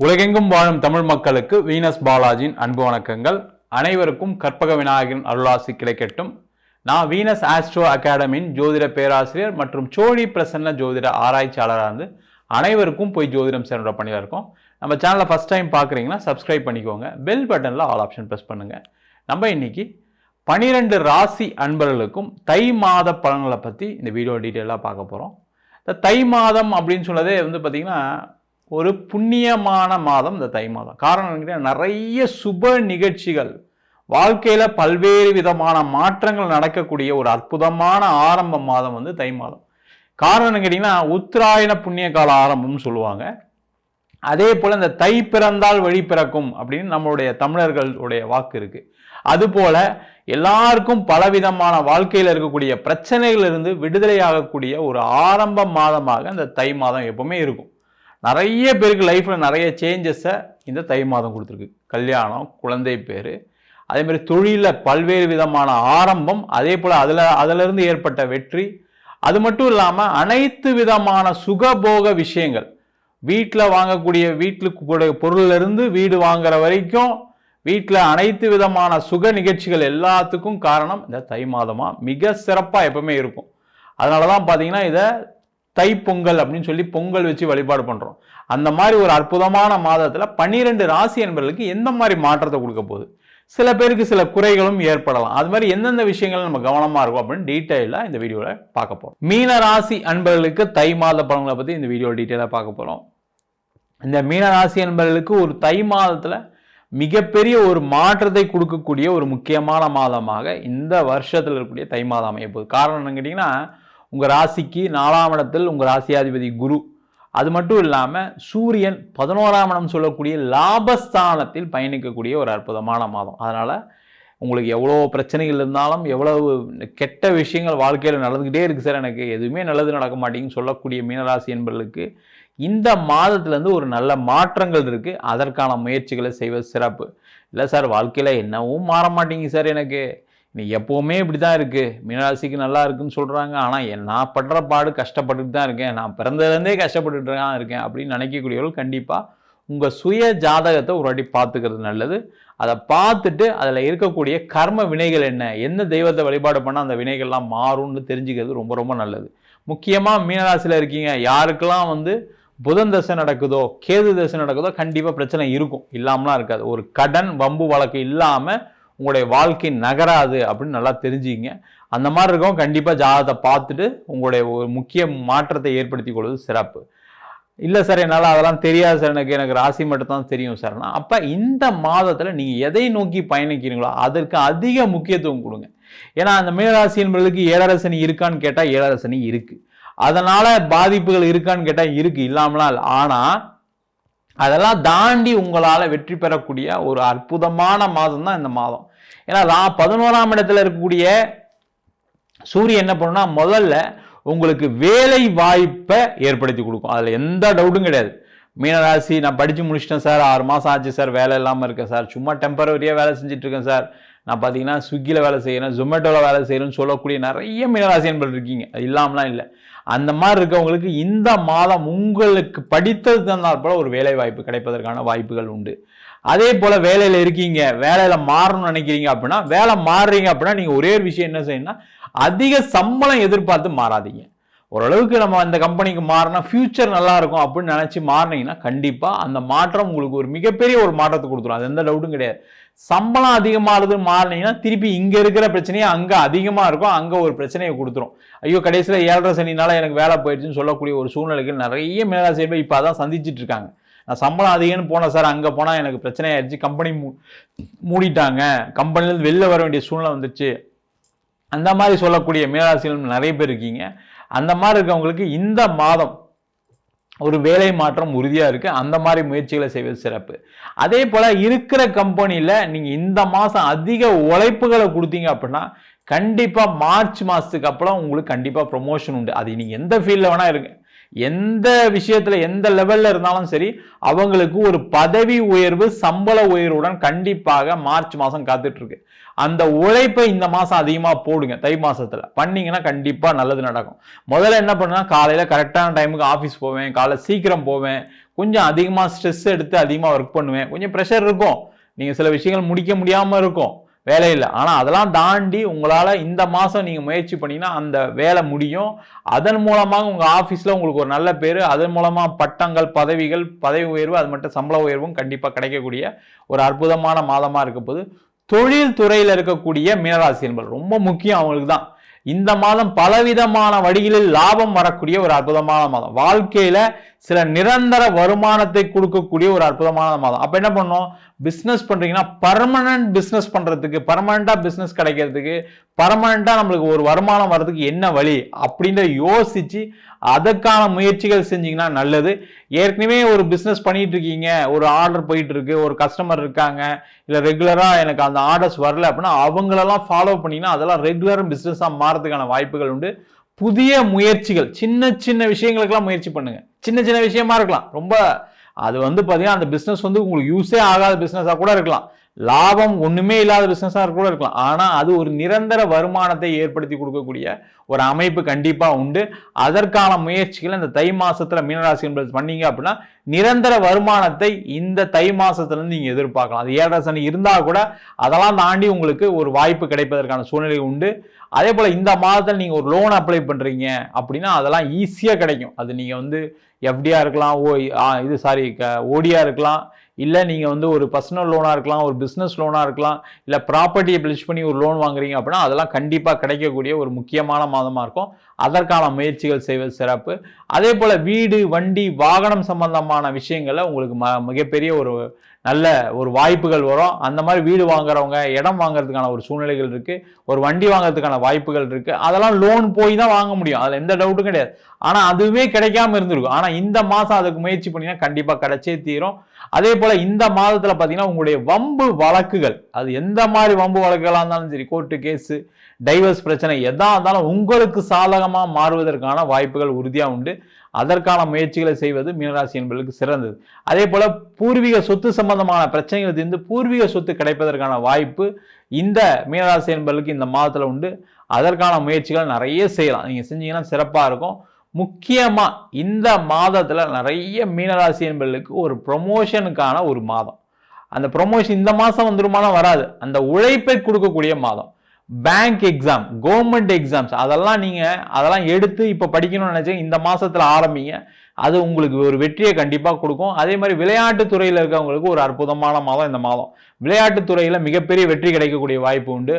உலகெங்கும் வாழும் தமிழ் மக்களுக்கு வீனஸ் பாலாஜியின் அன்பு வணக்கங்கள். அனைவருக்கும் கற்பக விநாயகரின் அருளாசி கிடைக்கட்டும். நான் வீனஸ் ஆஸ்ட்ரோ அகாடமியின் ஜோதிட பேராசிரியர் மற்றும் சோழி பிரசன்ன ஜோதிட ஆராய்ச்சியாளராக இருந்து அனைவருக்கும் போய் ஜோதிடம் சேர்ந்த பணியில் இருக்கோம். நம்ம சேனலை ஃபஸ்ட் டைம் பார்க்குறீங்கன்னா சப்ஸ்கிரைப் பண்ணிக்கோங்க. பெல் பட்டனில் ஆல் ஆப்ஷன் ப்ரெஸ் பண்ணுங்கள் நம்ம இன்னைக்கு பனிரெண்டு ராசி அன்பர்களுக்கும் தை மாத பலன்களை பற்றி இந்த வீடியோ டீட்டெயிலாக பார்க்க போகிறோம் இந்த தை மாதம் அப்படின்னு சொன்னதே வந்து பார்த்திங்கன்னா ஒரு புண்ணியமான மாதம் இந்த தை மாதம். காரணம் என்னன்னு கேட்டீங்கன்னா, நிறைய சுப நிகழ்ச்சிகள் வாழ்க்கையில் பல்வேறு விதமான மாற்றங்கள் நடக்கக்கூடிய ஒரு அற்புதமான ஆரம்ப மாதம் வந்து தை மாதம். காரணம் கேட்டிங்கன்னா உத்தராயண புண்ணிய கால ஆரம்பம்னு சொல்லுவாங்க. அதே போல் இந்த தை பிறந்தால் வழி பிறக்கும் அப்படின்னு நம்மளுடைய தமிழர்களுடைய வாக்கு இருக்குது அதுபோல் எல்லாருக்கும் பலவிதமான வாழ்க்கையில் இருக்கக்கூடிய பிரச்சனைகளிலிருந்து விடுதலையாகக்கூடிய ஒரு ஆரம்ப மாதமாக இந்த தை மாதம் எப்பவுமே இருக்கும். நிறைய பேருக்கு லைஃப்பில் நிறைய சேஞ்சஸை இந்த தை மாதம் கொடுத்துருக்கு. கல்யாணம் குழந்தை பேர் அதே மாதிரி தொழிலில் பல்வேறு விதமான ஆரம்பம் அதே போல் அதில் அதிலிருந்து ஏற்பட்ட வெற்றி. அது மட்டும் இல்லாமல் அனைத்து விதமான சுகபோக விஷயங்கள். வீட்டில் வாங்கக்கூடிய வீட்டுக்கு பொருள்ல இருந்து வீடு வாங்குற வரைக்கும் வீட்டில் அனைத்து விதமான சுக நிகழ்ச்சிகள் எல்லாத்துக்கும் காரணம் இந்த தை மாதமாக மிக சிறப்பாக எப்பவுமே இருக்கும். அதனால தான் பார்த்தீங்கன்னா இதை தை பொங்கல் அப்படின்னு சொல்லி பொங்கல் வச்சு வழிபாடு பண்ணுறோம் அந்த மாதிரி ஒரு அற்புதமான மாதத்தில் பன்னிரெண்டு ராசி என்பவர்களுக்கு எந்த மாதிரி மாற்றத்தை கொடுக்க போகுது? சில பேருக்கு சில குறைகளும் ஏற்படலாம். அது மாதிரி எந்தெந்த விஷயங்கள் நம்ம கவனமாக இருக்கும் அப்படின்னு டீட்டெயிலாக இந்த வீடியோவில் பார்க்க போகிறோம் மீன ராசி அன்பர்களுக்கு தை மாத பலன்களை பற்றி இந்த வீடியோ டீட்டெயிலாக பார்க்க போகிறோம் இந்த மீன ராசி அன்பர்களுக்கு ஒரு தை மாதத்தில் மிகப்பெரிய ஒரு மாற்றத்தை கொடுக்கக்கூடிய ஒரு முக்கியமான மாதமாக இந்த வருஷத்தில் இருக்கக்கூடிய தை மாதம் அமைய போகுது. காரணம் என்னன்னு கேட்டிங்கன்னா உங்கள் ராசிக்கு நாலாம் இடத்தில் உங்கள் ராசியாதிபதி குரு. அது மட்டும் இல்லாமல் சூரியன் பதினோராம் இடம் சொல்லக்கூடிய லாபஸ்தானத்தில் பயணிக்கக்கூடிய ஒரு அற்புதமான மாதம். அதனால் உங்களுக்கு எவ்வளோ பிரச்சனைகள் இருந்தாலும் எவ்வளவு கெட்ட விஷயங்கள் வாழ்க்கையில் நடந்துக்கிட்டே இருக்குது சார் எனக்கு. எதுவுமே நல்லது நடக்க மாட்டேங்குன்னு சொல்லக்கூடிய மீனராசி என்பர்களுக்கு இந்த மாதத்துலேருந்து ஒரு நல்ல மாற்றங்கள் இருக்குது அதற்கான முயற்சிகளை செய்வது சிறப்பு. இல்லை சார் வாழ்க்கையில் என்னவும் மாற மாட்டேங்குது சார் எனக்கு. நீ எப்போவுமே இப்படி தான் இருக்குது மீனராசிக்கு நல்லா இருக்குன்னு சொல்கிறாங்க ஆனால் நான் படுற பாடு கஷ்டப்பட்டுட்டு தான் இருக்கேன். நான் பிறந்ததுலேருந்தே கஷ்டப்பட்டுட்டு தான் இருக்கேன் அப்படின்னு நினைக்கக்கூடியவர்கள் கண்டிப்பாக உங்கள் சுய ஜாதகத்தை ஒரு வாட்டி பார்த்துக்கிறது நல்லது. அதை பார்த்துட்டு அதில் இருக்கக்கூடிய கர்ம வினைகள் என்ன? என்ன தெய்வத்தை வழிபாடு பண்ணால் அந்த வினைகள்லாம் மாறும்னு தெரிஞ்சுக்கிறது ரொம்ப ரொம்ப நல்லது. முக்கியமாக மீனராசியில் இருக்கீங்க. யாருக்கெல்லாம் வந்து புதன் தசை நடக்குதோ கேது தசை நடக்குதோ கண்டிப்பாக பிரச்சனை இருக்கும். இல்லாமலாம் இருக்காது. ஒரு கடன் வம்பு வழக்கு இல்லாமல் உங்களுடைய வாழ்க்கை நகராது அப்படின்னு நல்லா தெரிஞ்சுக்கிங்க. அந்த மாதிரி இருக்கவும் கண்டிப்பாக ஜாதகத்தை பார்த்துட்டு உங்களுடைய ஒரு முக்கிய மாற்றத்தை ஏற்படுத்தி கொள்வது சிறப்பு. இல்லை சார் என்னால் அதெல்லாம் தெரியாது சார். எனக்கு எனக்கு ராசி மட்டும் தான் தெரியும் சார்னா அப்போ இந்த மாதத்தில் நீங்கள் எதை நோக்கி பயணிக்கிறீங்களோ அதற்கு அதிக முக்கியத்துவம் கொடுங்க. ஏன்னா அந்த மீனராசி என்பதற்கு ஏழரசனி இருக்கான்னு கேட்டால் ஏழரசனி இருக்குது அதனால் பாதிப்புகள் இருக்கான்னு கேட்டால் இருக்குது இல்லாமலாம் இல்லை. ஆனால் அதெல்லாம் தாண்டி உங்களால் வெற்றி பெறக்கூடிய ஒரு அற்புதமான மாதம் தான் இந்த மாதம். ஏன்னா நான் பதினோராம் இடத்துல இருக்கக்கூடிய சூரியன் என்ன பண்ணுன்னா முதல்ல உங்களுக்கு வேலை வாய்ப்பை ஏற்படுத்தி கொடுக்கும். அதில் எந்த டவுட்டும் கிடையாது. மீனராசி நான் படித்து முடிச்சிட்டேன் சார் ஆறு மாதம் ஆச்சு சார் வேலை இல்லாமல் இருக்கேன் சார். சும்மா டெம்பரவரியாக வேலை செஞ்சிட்ருக்கேன் சார். நான் பார்த்தீங்கன்னா ஸ்விக்கியில் வேலை செய்கிறேன் ஜொமேட்டோவில் வேலை செய்கிறேன்னு சொல்லக்கூடிய நிறைய மீனராசி என்பது இருக்கீங்க. அது இல்லாமலாம் இல்லை. அந்த மாதிரி இருக்கவங்களுக்கு இந்த மாதம் உங்களுக்கு படித்தது தந்தால் போல ஒரு வேலை வாய்ப்பு கிடைப்பதற்கான வாய்ப்புகள் உண்டு. அதே போல் வேலையில் இருக்கீங்க வேலையில் மாறணும்னு நினைக்கிறீங்க அப்படின்னா வேலை மாறுறீங்க அப்படின்னா நீங்கள் ஒரே ஒரு விஷயம் என்ன செய்யணும்னா அதிக சம்பளம் எதிர்பார்த்து மாறாதீங்க. ஓரளவுக்கு நம்ம அந்த கம்பெனிக்கு மாறினா ஃபியூச்சர் நல்லா இருக்கும் அப்படின்னு நினச்சி மாறினீங்கன்னா கண்டிப்பாக அந்த மாற்றம் உங்களுக்கு ஒரு மிகப்பெரிய ஒரு மாற்றத்தை கொடுத்துரும். அது எந்த டவுட்டும் கிடையாது. சம்பளம் அதிகமாகிறது மாறினீங்கன்னா திருப்பி இங்கே இருக்கிற பிரச்சனையே அங்கே அதிகமாக இருக்கும். அங்கே ஒரு பிரச்சனையை கொடுத்துரும். ஐயோ கடைசியில் ஏழரை சனினால எனக்கு வேலை போயிடுச்சுன்னு சொல்லக்கூடிய ஒரு சூழ்நிலைகள் நிறைய மேலாசிரியர்கள் இப்போ அதான் சந்திச்சுட்டு இருக்காங்க. நான் சம்பளம் அதிகம்னு போனேன் சார். அங்கே போனால் எனக்கு பிரச்சனை ஆயிடுச்சு கம்பெனி மூ மூடிட்டாங்க. கம்பெனிலேருந்து வெளில வர வேண்டிய சூழ்நிலை வந்துச்சு அந்த மாதிரி சொல்லக்கூடிய மேலாசிரியர்கள் நிறைய பேர் இருக்கீங்க. அந்த மாதிரி இருக்கவங்களுக்கு இந்த மாதம் ஒரு வேலை மாற்றம் உறுதியாக இருக்குது அந்த மாதிரி முயற்சிகளை செய்வது சிறப்பு. அதே போல் இருக்கிற கம்பெனியில் நீங்கள் இந்த மாதம் அதிக உழைப்புகளை கொடுத்தீங்க அப்படின்னா கண்டிப்பாக மார்ச் மாதத்துக்கு அப்புறம் உங்களுக்கு கண்டிப்பாக ப்ரொமோஷன் உண்டு. அது நீங்கள் எந்த ஃபீல்டில் வேணால் இருக்குது எந்த விஷயத்தில் எந்த லெவலில் இருந்தாலும் சரி அவங்களுக்கு ஒரு பதவி உயர்வு சம்பள உயர்வுடன் கண்டிப்பாக மார்ச் மாதம் காத்துட்ருக்கு. அந்த உழைப்பை இந்த மாதம் அதிகமாக போடுங்க தை மாசத்துல. பண்ணீங்கன்னா கண்டிப்பாக நல்லது நடக்கும். முதல்ல என்ன பண்ணுன்னா காலையில் கரெக்டான டைமுக்கு ஆஃபீஸ் போவேன் காலை சீக்கிரம் போவேன். கொஞ்சம் அதிகமாக ஸ்ட்ரெஸ் எடுத்து அதிகமாக ஒர்க் பண்ணுவேன். கொஞ்சம் ப்ரெஷர் இருக்கும். நீங்கள் சில விஷயங்கள் முடிக்க முடியாமல் இருக்கும். வேலை இல்லை. ஆனால் அதெல்லாம் தாண்டி உங்களால் இந்த மாதம் நீங்கள் முயற்சி பண்ணீங்கன்னா அந்த வேலை முடியும். அதன் மூலமாக உங்கள் ஆஃபீஸில் உங்களுக்கு ஒரு நல்ல பேர் அதன் மூலமாக பட்டங்கள் பதவிகள் பதவி உயர்வு அது மட்டும் சம்பள உயர்வும் கண்டிப்பாக கிடைக்கக்கூடிய ஒரு அற்புதமான மாதமாக இருக்க போது தொழில் துறையில் இருக்கக்கூடிய மீனராசி என்பது ரொம்ப முக்கியம் அவங்களுக்கு தான். இந்த மாதம் பலவிதமான வழிகளில் லாபம் வரக்கூடிய ஒரு அற்புதமான மாதம். வாழ்க்கையில் சில நிரந்தர வருமானத்தை கொடுக்கக்கூடிய ஒரு அற்புதமான மாதம். அப்ப என்ன பண்ணோம் பிஸ்னஸ் பண்றீங்கன்னா பர்மனன்ட் பிஸ்னஸ் பண்றதுக்கு பர்மனண்டா பிஸ்னஸ் கிடைக்கிறதுக்கு பர்மனண்டா நம்மளுக்கு ஒரு வருமானம் வர்றதுக்கு என்ன வழி? அப்படின்ற யோசிச்சு அதற்கான முயற்சிகள் செஞ்சீங்கன்னா நல்லது. ஏற்கனவே ஒரு பிஸ்னஸ் பண்ணிட்டு இருக்கீங்க. ஒரு ஆர்டர் போயிட்டு இருக்கு. ஒரு கஸ்டமர் இருக்காங்க. இல்லை ரெகுலராக எனக்கு அந்த ஆர்டர்ஸ் வரல அப்படின்னா அவங்களெல்லாம் ஃபாலோ பண்ணிங்கன்னா அதெல்லாம் ரெகுலர் பிஸ்னஸாக மாறதுக்கான வாய்ப்புகள் உண்டு. புதிய முயற்சிகள் சின்ன சின்ன விஷயங்களுக்கெல்லாம் முயற்சி பண்ணுங்க. சின்ன சின்ன விஷயமா இருக்கலாம். ரொம்ப அது வந்து பார்த்தீங்கன்னா அந்த பிஸ்னஸ் வந்து உங்களுக்கு யூஸே ஆகாத பிஸ்னஸாக கூட இருக்கலாம். லாபம் ஒன்றுமே இல்லாத பிஸ்னஸாக கூட இருக்கலாம். ஆனால் அது ஒரு நிரந்தர வருமானத்தை ஏற்படுத்தி கொடுக்கக்கூடிய ஒரு அமைப்பு கண்டிப்பாக உண்டு. அதற்கான முயற்சிகள் இந்த தை மாதத்தில் மீனராசி என்பது பண்ணீங்க அப்படின்னா நிரந்தர வருமானத்தை இந்த தை மாதத்துலேருந்து நீங்கள் எதிர்பார்க்கலாம். அது ஏழரை சனி இருந்தால் கூட அதெல்லாம் தாண்டி உங்களுக்கு ஒரு வாய்ப்பு கிடைப்பதற்கான சூழ்நிலை உண்டு. அதே போல் இந்த மாதத்தில் நீங்கள் ஒரு லோன் அப்ளை பண்ணுறீங்க அப்படின்னா அதெல்லாம் ஈஸியாக கிடைக்கும். அது நீங்கள் வந்து எஃப்டியா இருக்கலாம் ஓ இது சாரி ஓடியா இருக்கலாம். இல்லை நீங்கள் வந்து ஒரு பர்சனல் லோனாக இருக்கலாம் ஒரு பிஸ்னஸ் லோனாக இருக்கலாம் இல்லை ப்ராப்பர்ட்டியை பிளிச் பண்ணி ஒரு லோன் வாங்குறீங்க அப்படின்னா அதெல்லாம் கண்டிப்பாக கிடைக்கக்கூடிய ஒரு முக்கியமான மாதமாக இருக்கும். அதற்கான முயற்சிகள் செய்வது சிறப்பு. அதே போல் வீடு வண்டி வாகனம் சம்பந்தமான விஷயங்களில் உங்களுக்கு ம மிகப்பெரிய ஒரு நல்ல ஒரு வாய்ப்புகள் வரும். அந்த மாதிரி வீடு வாங்குறவங்க இடம் வாங்குறதுக்கான ஒரு சூழ்நிலைகள் இருக்குது ஒரு வண்டி வாங்குறதுக்கான வாய்ப்புகள் இருக்குது அதெல்லாம் லோன் போய் தான் வாங்க முடியும். அதில் எந்த டவுட்டும் கிடையாது. ஆனால் அதுவே கிடைக்காம இருந்திருக்கும். ஆனால் இந்த மாதம் அதுக்கு முயற்சி பண்ணினா கண்டிப்பாக கிடைச்சே தீரும். அதே போல் இந்த மாதத்தில் பார்த்தீங்கன்னா உங்களுடைய வம்பு வழக்குகள். அது எந்த மாதிரி வம்பு வழக்குகளாக இருந்தாலும் சரி கோர்ட்டு கேஸு டைவர்ஸ் பிரச்சனை எதாக இருந்தாலும் உங்களுக்கு சாதகமாக மாறுவதற்கான வாய்ப்புகள் உறுதியாக உண்டு. அதற்கான முயற்சிகளை செய்வது மீனராசி என்பதற்கு சிறந்தது. அதே போல் பூர்வீக சொத்து சம்பந்தமான பிரச்சனைகள் தீர்ந்து பூர்வீக சொத்து கிடைப்பதற்கான வாய்ப்பு இந்த மீனராசி என்பதற்கு இந்த மாதத்தில் உண்டு. அதற்கான முயற்சிகள் நிறைய செய்யலாம். நீங்கள் செஞ்சீங்கன்னா சிறப்பாக இருக்கும். முக்கியமாக இந்த மாதத்தில் நிறைய மீனராசி என்பதற்கு ஒரு ப்ரொமோஷனுக்கான ஒரு மாதம். அந்த ப்ரொமோஷன் இந்த மாதம் வந்துருமானா வராது. அந்த உழைப்பை கொடுக்கக்கூடிய மாதம். பேங்க் எக்ஸாம் கவர்மெண்ட் எக்ஸாம்ஸ் அதெல்லாம் நீங்கள் அதெல்லாம் எடுத்து இப்போ படிக்கணும்னு நினச்சி இந்த மாதத்தில் ஆரம்பிங்க. அது உங்களுக்கு ஒரு வெற்றியை கண்டிப்பாக கொடுக்கும். அதே மாதிரி விளையாட்டு துறையில் இருக்கவங்களுக்கு ஒரு அற்புதமான மாதம் இந்த மாதம். விளையாட்டு துறையில் மிகப்பெரிய வெற்றி கிடைக்கக்கூடிய வாய்ப்பு உண்டு.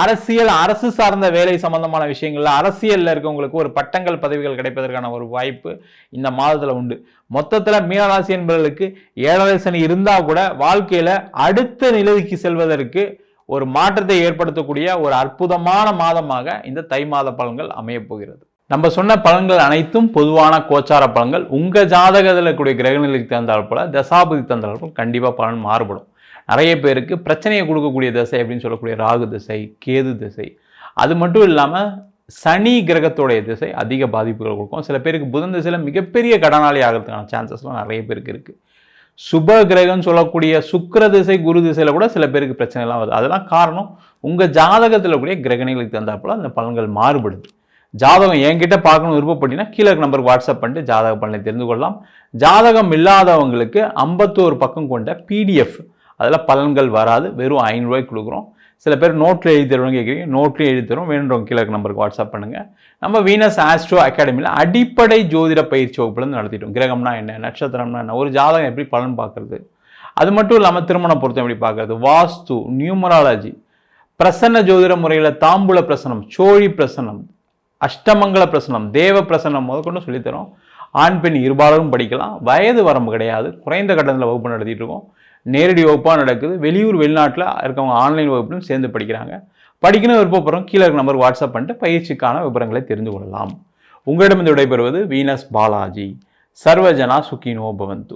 அரசியல் அரசு சார்ந்த வேலை சம்பந்தமான விஷயங்களில் அரசியலில் இருக்கவங்களுக்கு ஒரு பட்டங்கள் பதவிகள் கிடைப்பதற்கான ஒரு வாய்ப்பு இந்த மாதத்தில் உண்டு. மொத்தத்தில் மீனராசி என்பவர்களுக்கு ஏழரை சனி இருந்தால் கூட வாழ்க்கையில் அடுத்த நிலைக்கு செல்வதற்கு ஒரு மாற்றத்தை ஏற்படுத்தக்கூடிய ஒரு அற்புதமான மாதமாக இந்த தை மாத பலன்கள் அமையப் போகிறது. நம்ம சொன்ன பலன்கள் அனைத்தும் பொதுவான கோச்சார பலன்கள். உங்கள் ஜாதகத்தில் கூடிய கிரகநிலைக்கு தந்தால் போல தசாபதி தந்தால் போல் கண்டிப்பாக பலன் மாறுபடும். நிறைய பேருக்கு பிரச்சனையை கொடுக்கக்கூடிய திசை அப்படின்னு சொல்லக்கூடிய ராகு திசை கேது திசை. அது மட்டும் இல்லாமல் சனி கிரகத்துடைய திசை அதிக பாதிப்புகள் கொடுக்கும். சில பேருக்கு புதன் திசையில் மிகப்பெரிய கடனாளி ஆகிறதுக்கான சான்சஸ்லாம் நிறைய பேருக்கு இருக்குது சுப கிரகம் சொல்லக்கூடிய சுக்கர திசை குரு திசையில் கூட சில பேருக்கு பிரச்சனைலாம் வருது. அதெல்லாம் காரணம் உங்கள் ஜாதகத்தில் கூடிய கிரகணிகளுக்கு தந்தாப்புல அந்த பலன்கள் மாறுபடுது. ஜாதகம் என்கிட்ட பார்க்கணும் விருப்பப்பட்டீங்கன்னா கீழே நம்பருக்கு வாட்ஸ்அப் பண்ணிட்டு ஜாதக பலனை தெரிந்து கொள்ளலாம். ஜாதகம் இல்லாதவங்களுக்கு ஐம்பத்தோரு பக்கம் கொண்ட பிடிஎஃப் அதில் பலன்கள் வராது. வெறும் ஐநூறுரூவாய்க்கு கொடுக்குறோம். சில பேர் நோட்டில் எழுதி கேட்குறீங்க. நோட்லேயும் எழுதி தரும் வேணுன்றவங்க கீழே நம்பருக்கு வாட்ஸ்அப் பண்ணுங்கள் நம்ம வீனஸ் ஆஸ்ட்ரோ அகாடமியில் அடிப்படை ஜோதிட பயிற்சி வகுப்புலேருந்து நடத்திட்டோம். கிரகம்னா என்ன நட்சத்திரம்னா என்ன ஒரு ஜாதகம் எப்படி பலன் பார்க்குறது? அது மட்டும் இல்லாமல் திருமண பொருத்தம் எப்படி பார்க்குறது? வாஸ்து நியூமராலஜி பிரசன்ன ஜோதிட முறையில் தாம்பூல பிரசனம் சோழி பிரசனம் அஷ்டமங்கல பிரசனம் தேவ பிரசனம் முதற்கொண்டு சொல்லித்தரோம். ஆண் பெண் இருபாலரும் படிக்கலாம். வயது வரம்பு கிடையாது. குறைந்த கட்டணத்தில் வகுப்பு நடத்திட்டு இருக்கோம். நேரடி வகுப்பாக நடக்குது. வெளியூர் வெளிநாட்டில் இருக்கவங்க ஆன்லைன் வகுப்பிலும் சேர்ந்து படிக்கிறாங்க. படிக்கணும் விருப்பப்படுறோம் கீழே இருக்க நம்பர் வாட்ஸ்அப் பண்ணிட்டு பயிற்சிக்கான விவரங்களை தெரிந்து கொள்ளலாம். உங்களிடம் விடைபெறுவது வீனஸ் பாலாஜி. சர்வஜனா சுக்கினோ பவந்து.